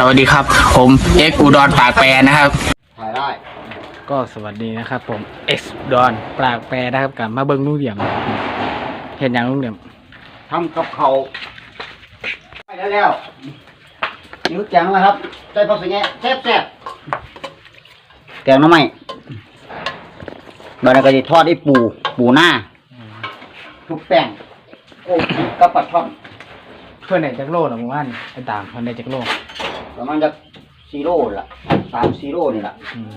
สวัสดีครับ ผมเอ็กอุดรปากแปรนะครับ ถ่ายได้ ก็สวัสดีนะครับ ผมเอ็กซ์ดอนปลากแปรนะครับกลับมาเบิ้งลุงเหลี่ยมเห็นอย่างลุงเหลี่ยมทำกับเขาวไปแล้วแล้วนิ้วแกงแล้วครับใส่ผักสะแงะแซ่บแซ่บแกงหน้ำไม้บาร์ก็จะทอดไอ้ปู ปูหน้าทุกแป้งโอ้กับปลาช่อนเพื่อนไหนจักโลนะหมู่บ้านไอ้ตามเพื่อนไหนจักโล ประมาณจะซีโร่ละสามซีโร่นี่ละอืม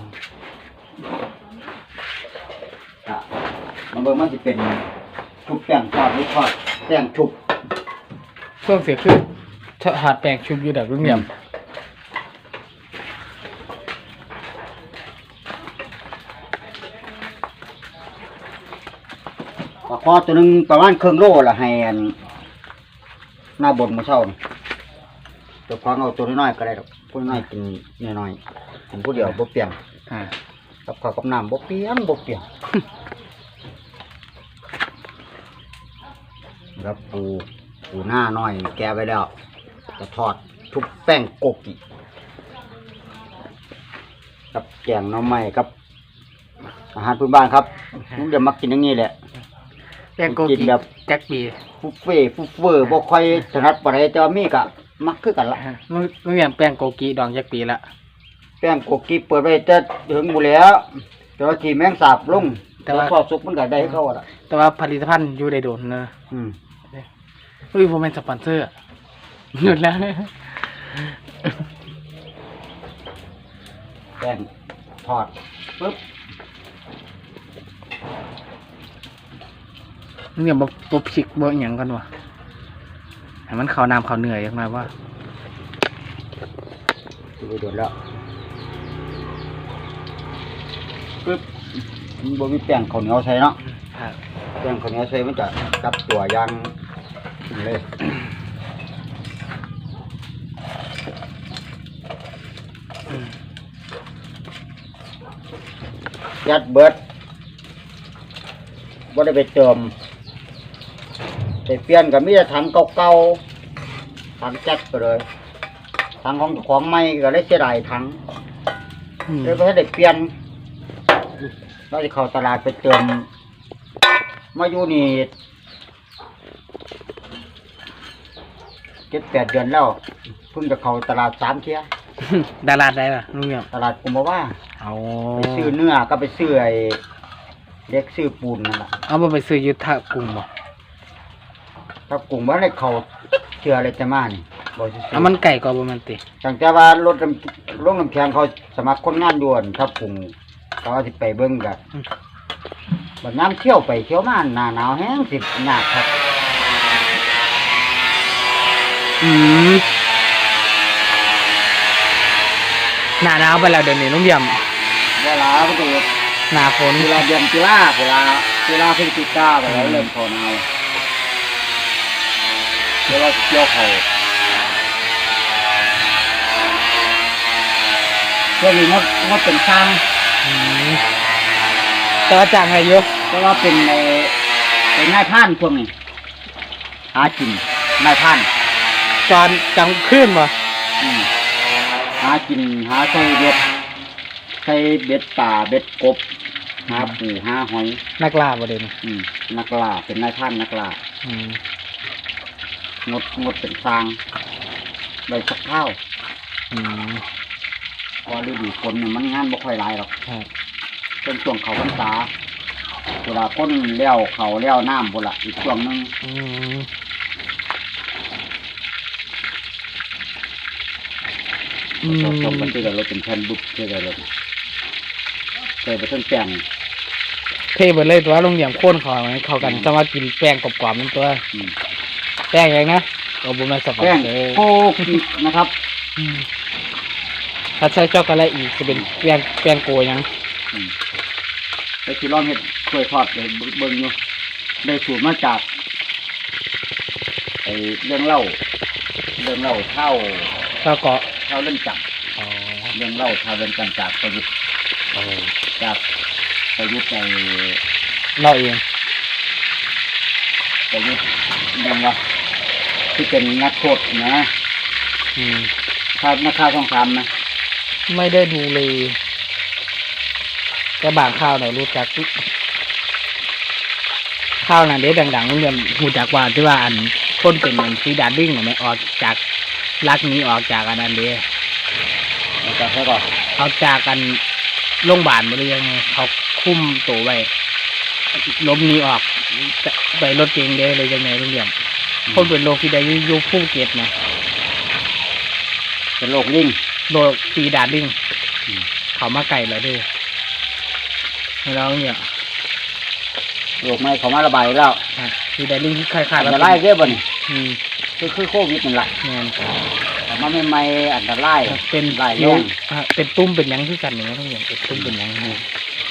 อะมันเบิ่งมันจะเป็นชุบแป้งทอดหรือทอดแป้งชุบช่วงเสียคือหาดแปลงชุบอยู่ดักลุงเหลี่ยมปลาคอตัวหนึงประมาณครึ่งโลละให้อันหน้าบนมาเช่านี่ ตัวควางเอาตัวน้อยๆก็ได้ดอกผู้น้อยกินน้อยๆผมผู้เดียวบ่เปลี่ยนอ่ากับข้าวกับน้ำบ่เปลี่ยนบ่เปลี่ยนครับปูปูหน้าน้อย แกะไว้แล้วจะทอดทุบแป้งโกกิกับแกงหน้ำไม้กับ อาหารพื้นบ้านครับผมจะมากินอย่างนี้แหละ แปลงโกกิกินแบบ แจ็คปีฟุฟเฟ่ฟุฟเฟอร์บ่ค่อยถนัดปานใดแต่ว่ามีก็ มักคือกันละอ่าลุงลุงเหลี่ยมแปลงโกกิดองแจ็คปีละแป้งโกกิเปิดไว้แต่ถึงบุแล้วแต่ว่าขี่แมงสาบลงแต่ว่าทอดสุกมันก็ได้เข้าละแต่ว่าผลิตภัณฑ์อยู่ได้โดนเนอะอืมอุ้ยผมเป็นสปอนเซอร์อะหยุดแล้วแป้งทอดปึ๊บลุงเหลี่ยมบ่บ่พริกบ่อหยังกันวะ ให้มันเข้าน้ำเข้าเนื้ออย่างไรว่าดูโดดแล้วปึ๊บมันบ่มีแป้งข้าวเหนียวใส่เนาะครับแป้งข้าวเหนียวใส่มันจะกับตัวอยางนี่เลยยัดเบิดบ่ได้ไปเติม ไปเปลี่ยนกับมีแต่ถังเก่าๆถังแจ็คไปเลยถังของเจ้าของใหม่ก็เลยเสียดายถังอืมเลยบ่ได้เปลี่ยนเราจะเข้าตลาดไปเติมมาอยู่นี่เจ็ดแปดเดือนแล้วเพิ่งจะเข้าตลาดสามเที่ยดาราได้ป่ะลุงเหลี่ยมตลาดกุมภาวาเอาไปซื้อเนื้อก็ไปซื้อไอ้เล็กซื้อปูนนั่นแหละเอาบ่ไปซื้อยุทธกลุ่มบ่ ถ้ากลุ่มว่าได้เขาเชื่ออะไรจะมานี่บอยซื้อเอามันไก่ก็บ่แมันติตั้งแต่ว่ารถน้ำลงน้ำแข็งเขาสมัครคนงานด่วนถ้ากลุ่มเขาสิไปเบิ้งกันบัดน้ำเที่ยวไปเที่ยวมาหน้าหนาวแห้งสิหนักครับอืมหน้าหนาวไปแล้วเดี๋ยวนี้ลุงเหลี่ยมเวลาก็คือหน้าฝนเวลาเดือนตุลาเวลาตุลาพฤศจิกาไปแล้วเริ่มเข้า หนาวเวลาเกี่ยวเขาช่วงนี้งดงดเป็นสร้างอืมแต่ว่าจ้างให้เยอะเพราะว่าเป็นในเป็นนายพรานช่วงนี้หากินนายพรานตอนกลางคืนบ่อืมหากินหาใส่เบ็ดใส่เบ็ดป่าเบ็ดกบหาปูหาหอยนักล่าบ่เด่นอืมนักล่าเป็นนายพรานนักล่าอืม งดงดเป็นสร้างใบสักข้าวอืมเพอฤดูฝนเนี่ยมันงานบ่ค่อยหลายหรอกครับเป็นช่วงเขาพรรษาเวลาพ้นเลี้ยวเขาเลี้ยวน้ำพุ่นละอีกช่วงหนึงอืมอืเราต้มมมันจะได้รถเป็นแผ่นบุบจะได้รถใส่ไปทั้งแป้งเทเบิดเลยตัวลุงเหลี่ยมโค่นเขาให้เข้ากันจะมากินแป้งกรอบๆนั่นตัว อืม แป้งยังนะโอ้บ่แม่นสปอนแป้งเซอร์โคกินะครับอืมถ้าใช้ช็อกโกแลตอีกจะเป็นแป้งแป้งโกยังอืมไปที่ร้อนเห็ดกล้วยทอดเลยเบิ่งอยู่ได้สูตรมาจากไอ้เรื่องเล่า เรื่องเล่าเท่าแล้วก็เท่าเรื่องจับอ๋อเรื่องเล่าเท่าเรื่องจับจากประยุทธ์โอ้จากประยุทธ์ในเราเองประยุทธ์ยังวะ ที่เป็นนักโทษนะอืมข่าวนักข่าวช่องสามนะไม่ได้ดูเลยแต่บางข่าวเนี่ยรู้จักข่าวนั้นเด้ดังๆโรงเรียนหูจักว่าที่ว่าอันคนเป็นอันซีดาดิ้งเนี่ยไม่ออกจากรักนี้ออกจากอันนั้นเด้แล้วก็ให้ก่อนเขาจากกันโรงพยาบาลมาหรือยังไงเขาคุ้มตัวไว้ล้มหนี้ออกไปรถเก๋งเด้เลยยังไงโรงเรียน คนเป็นโรคที่ได้อยุคภูเก็ตนะเป็นโรคลิงโรคซีดาดิ้งอืมเขามาไก่แล้วเด้วยแล้วเนี่ยโรคไม่เขามาระบายแล้วอะซีดาดิ้งที่คล้ายๆอันว่าตรายเด้อบ่นี่อืมคือคือโควิดนั่นแหละงานแต่มาใหม่ๆอันตรายเป็นหลายคิ้แรวงอะเป็นตุ้มเป็นหยังคือกันอย่างนี้ต้องอย่างเป็นตุ้มเป็นหยัง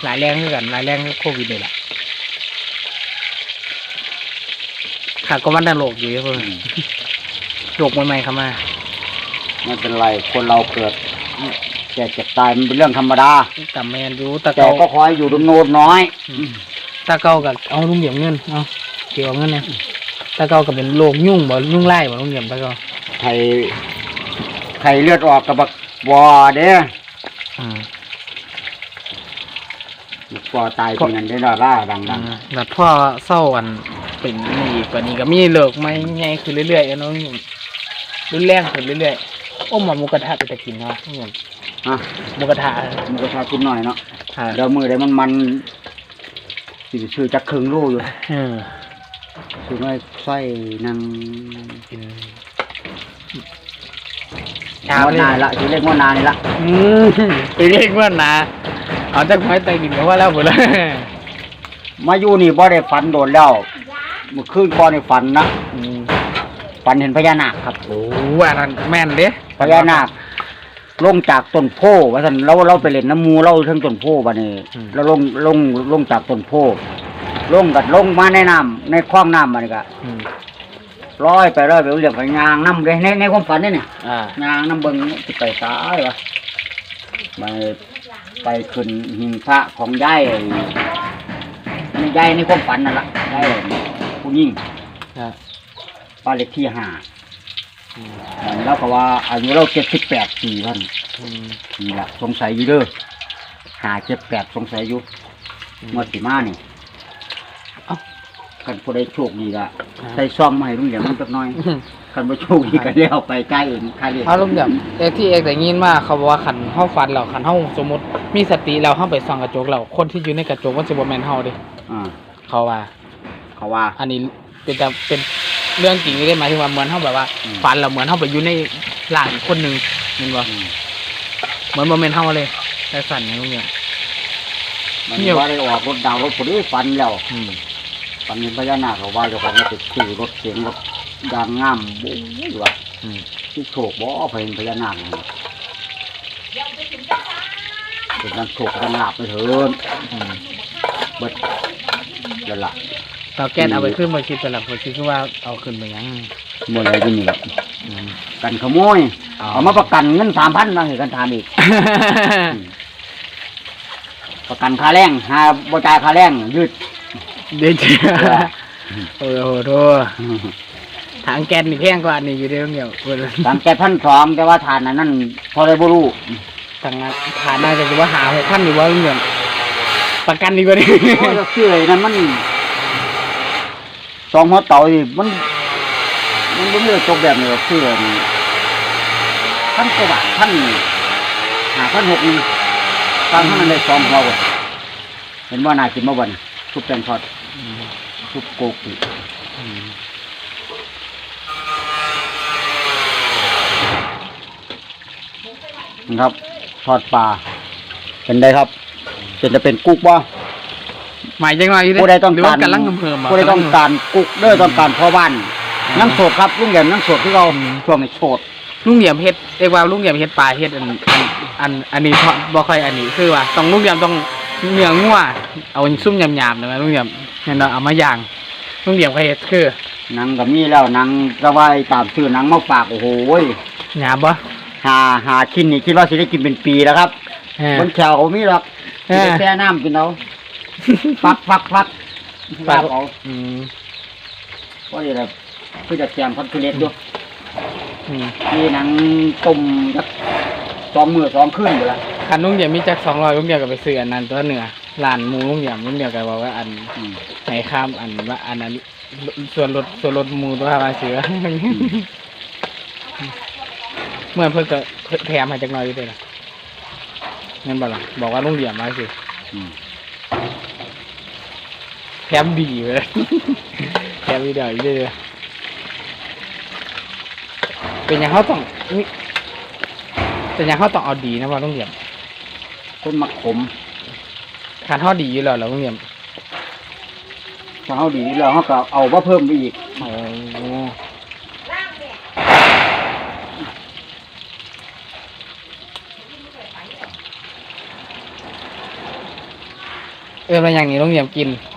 หลายแรงคือกันหลายแรงคือโควิดเลยล่ะ ขาดก็วันดันโลกอยู่เพื่อนโลกใหม่ๆเข้ามาไม่เป็นไรคนเราเกิดแก่เจ็บตายมันเป็นเรื่องธรรมดาแต่แมนรู้ตะแต่เกาก็ขอให้อยู่ดมโนดน้อยตะเกากับเอาลุงเหยียบเงินเอาเกี่ยวเงินเนี่ยตะเกากับเป็นโรคยุ่งบ่ยุ่งไล่บ่ลุงเหยียบตะเกาไข่ไข่เลือดออกกับบักวอเด้ออืมบักวอตายปีนั้นได้ดอล่าดังอืมแล้วพ่อเศร้าอัน เป็นนี่อีกกว่านี้ก็มีเลิกไม่ไงขึ้นเรื่อยๆเอาน้องหนุ่มรุนแรงขึ้นเรื่อยๆโอ้หมาหมูกระทะไปแต่กินเนาะลุงเหยียบๆอะหมูกระทะมันก็ชากินหน่อยเนาะอ่าเดี๋ยวมือเดี๋ยวมันมันสิซื้อจักครึ่งโลูอยู่เออซื้อน้อยไส้นางกินงวดนายละซื้อเลขงวดนายนี่ละอืมไปเรียกว่านะเอาจากไม้ไตกินก็ว่าแล้วหมดเลยมาอยู่นี่บ่ได้ฝันโดนแล้ว เมื่อคืนก่อนนี่ฝันนะอืมฝันเห็นพญานาคครับ โอ้อันนั้นแม่นเด้พญานาคลงจากต้นโพว่าท่านเราเราไปเล่นน้ำมูเราเทั้งต้นโพบัดนี้แล้วลงลงลงจากต้นโพลงกัดลงมาในน้ำในคลองน้ำมันก็อืมร้อยไปร้อยไปเรียกไปยางน้ำเลยในในความฝันนี่เนี่ยอ่ายางน้ำเบิ้งสิไปซ้ายวะไปไปขึ้นหิงพระของยายในยายในความฝันนั่นแหละยาย ผู้หญิงอ่าบ้านเลขที่ห้าอืมแล้วก็ว่าอายุเราเจ็ดสิบแปดปีท่านอืมนี่แหละสงสัยอยู่เด้อหาเจ็ดแปดสงสัยอยู่งวดสีมานี่เอ้ากันผู้ใดโชคดีละใส่ซ่อมมาให้ลุงอย่างนั้นสักหน้อยกันบ่โชคดีกันแล้วไปใกล้เองใครเรียกเอาลุงแบบเอกที่เอกแต่ยินมาเขาบอกว่าขันเฮาฟันเราขันเฮาสมมติมีสติเราเฮาไปส่องกระจกเราคนที่อยู่ในกระจกมันสิบ่แม่นเฮาเด้อ่าเขาว่า เขาว่า อันนี้เป็นแต่เป็นเรื่องจริงได้หมายถึงว่าเหมือนเฮาแบบว่า อืม ฝันเราเหมือนเฮาไปอยู่ในร่างอีกคนหนึงแม่นบ่อืมเหมือนบ่แม่นเฮาเลยแต่สั่นอย่างเงี้ย มันเหี่ยว ว่าได้ออกรถดาวรถผู้ใดฝันแล้วอืมฝันเห็นพญานาคเขาว่าเจ้าของรถติดขี่รถเสียงรถยางงามโอ้ยว่าอืมที่โชคบ่ไปเห็นพญานาคนี่เป็นการโชคกันลาบไปเถินอืมเบิดเดี๋ยวละ เราแก้นเอาไปขึ้นมาคิดแต่ละคนคิดว่าเอาขึ้นไปยังเมื่อไรจะมีละอืมกันขโมยอ๋อเอามาประกันเงินสามพันมาให้กันทานอีก ประกันค่าแรงหาบจ่ายค่าแรงยืดเดี๋ยวเจอโอ้โหโทษถังแก๊สนี่แพงกว่านี่อยู่เดียวเดียวเว้ยสามแปดพันสองแต่ว่าทานอันนั้นพอได้บรู้ถังนั้นฐานน่าจะถือว่าหาหกพันอยู่ว่าเงินประกันดีกว่านี้โอ้ยเสื้อไอ้นั้นมัน สองหัวเต่าสิมัน มันไม่เลือกตกแบบนี้หรอกคือนี่พันกว่าบาทพันหาพันหกนี่ตามท่านนั้นได้สองหัวเว้ยเห็นว่านากินเมื่อวันทุบแตงทอดทุบโกกุนะครับทอดปลาเป็นได้ครับเป็นจะเป็นกุ๊กบ่ หมายจังไรอยู่เด้ผู้ใดต้องหรือกาว่ารกำลังเพิ่มผู้ใดต้องการกุ๊กเด้อต้องการพ่อบ้านนั่งโสดครับลุงแหยมนั่งโสดที่เราช่วงนี้โสดลุงเหยียมเฮ็ดเรียกว่าลุงเหยียมเฮ็ดปลาเฮ็ดอันอันอันอันนี้ทอดบ่ค่อยอันนี้คือว่าต้องลุงเหยียมต้องเนื้องัวเอาซุ่มยำๆนะแม่ลุงเหยียมเนี่ยเนาะเอามาย่างลุงเหยียมก็เฮ็ดคือหนังก็มีแล้วหนังสบายตามชื่อหนังมาฝากโอ้โหยหยาบบ่หาหาชิ้นนี่คิดว่าสิได้กินเป็นปีแล้วครับเออ บนแถวมีหรอกเออสิได้แช่น้ำกินเอา ฟักฟักฟักฟัฟักกเอาอืมก็ดีแบบคือจะแกมพัดทุเรศด้วยอืมมีหนังต้มจักสองมือสองขึ้นอยู่ละคันลุงเดียมมีจักสองร้อยลุงเดียมก็ไปซื้ออันนั้นตัวเหนือร้านหมูลุงเดียมลุงเดียมก็บอกว่าอันอืมไหนข้ามอันว่าอันนั้นส่วนลดส่วนลดหมูตัวมาเสือเมื่อเพิ่นก็แถมให้จักหน่อยอยู่ด้วยนะเงินบ่ล่ะบอกว่าลุงเดียมมาสิอืม แถมดีเลยแถมดีเดียวอีกเด้อเป็นอย่างเขาต้องมีเป็นอย่างเขาต้องเอาดีนะว่าลุงเดียมคนมักขมคันเขาดีอยู่แล้วเหรอลุงเดียมถ้าเขาดีแล้วเขาก็เอามาเพิ่มไปอีกโอ้เออมาอย่างนี้ลุงเดียมกินพร้อมชุยป่ะอืมโอ้ยทอดปลาทอดมาพี่น้องนาแซ่บกระเอิงนี่เจอบอกค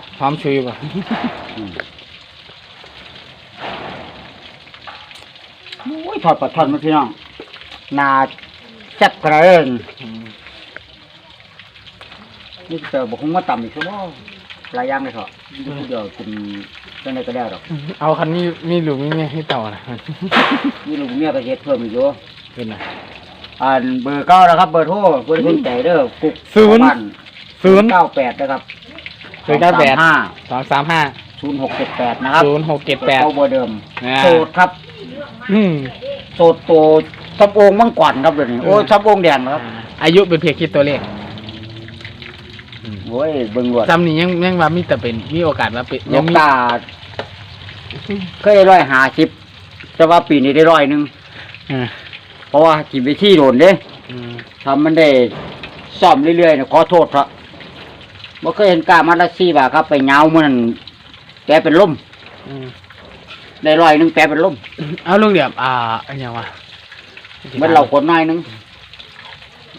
งว่าต่ำอีกชั่วโมงหลายอย่างเลยเถอะเดี๋ยวกินเรื่องใดก็ได้หรอกเอาคันมีมีหลุมมีเมียให้เต่านะนี่ลุงเมียก็เฮ็ดเพิ่มอีกอยู่เป็นไงอันเบอร์เก้านะครับ เบอร์โทรเบอร์คุณใจเด้อกุ๊กศูนย์บ้าศูนย์ เก้าแปดนะครับ ศูนย์เก้าแปดห้าสองสามห้าศูนย์หกเจ็ดแปดนะครับศูนย์หกเจ็ดแปดเข้าเบอร์เดิมอ่าโสดครับ อืมโสดโตซับโองมังกรครับเดี๋ยวนี้โอ้ยซับโองแดงนะครับ อายุเป็นเพียงคิดตัวเลขโอ้ยเบิ่งรวดจำนี่ยังยังว่ามีแต่เป็นมีโอกาสว่าเป็นยยังกมีตาเคยได้ร้อยหาสิบแต่ว่าปีนี้ได้ร้อยหนึ่งอ่าเพราะว่ากินไปที่โดนเด้อืมทำมันได้ซ่อมเรื่อยๆเนี่ยขอโทษครับ บ่เคยเห็นกามาละซี่บาทครับ ไปเหงามันแกเป็นลมอืมได้ร้อยหนึ่งแกเป็นลมเอาลุงเดียบอ่าอันยังวะเหมันเราคนน้อยหนึง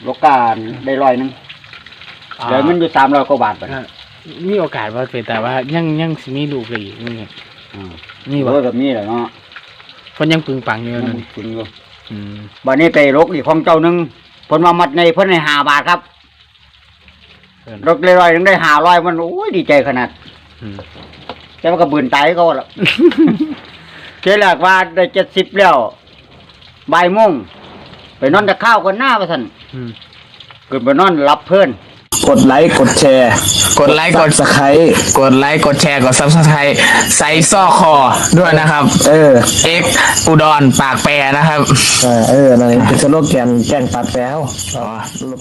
โลกาได้ร้อยหนึ่งอ่าเดี๋ยวมันอยู่สามร้อยกว่าบาทไปอ่ามีโอกาสว่าเป็นแต่ว่ายังยังสิมีลูกเลยอีกลุงเดียบอืมนี่วะโอ้ยแบบนี้แหละเนาะคนยังปึงปังอยู่มันั่นนจริงอยู่อืม บัดนี้ไปรกอีกของเจ้าหนึ่งเพิ่นมามัดในเพิ่นให้หาบาทครับ เพิ่นรกเลยร้อยหนึงได้หาร้อยมันโอ้ยดีใจขนาดอืมแต่ว่าก็บืนตายก็แล้วเจ๊แรกว่าได้เจ็ดสิบแล้วบ่ายโมงไปนอนจะข้าวกันหน้าไปสันอืมเกิดไปนอนรับเพื่อนกดไลค์กดแชร์ กดไลค์กดสไครต์กดไลค์กดแชร์กดซับสไครต์ใส่ซอกคอด้วยนะครับ เออ X อุดรปากแปรนะครับ เออเออนั่นเป็นสโลแกนแกล้งปัดแป้วอ๋อลบ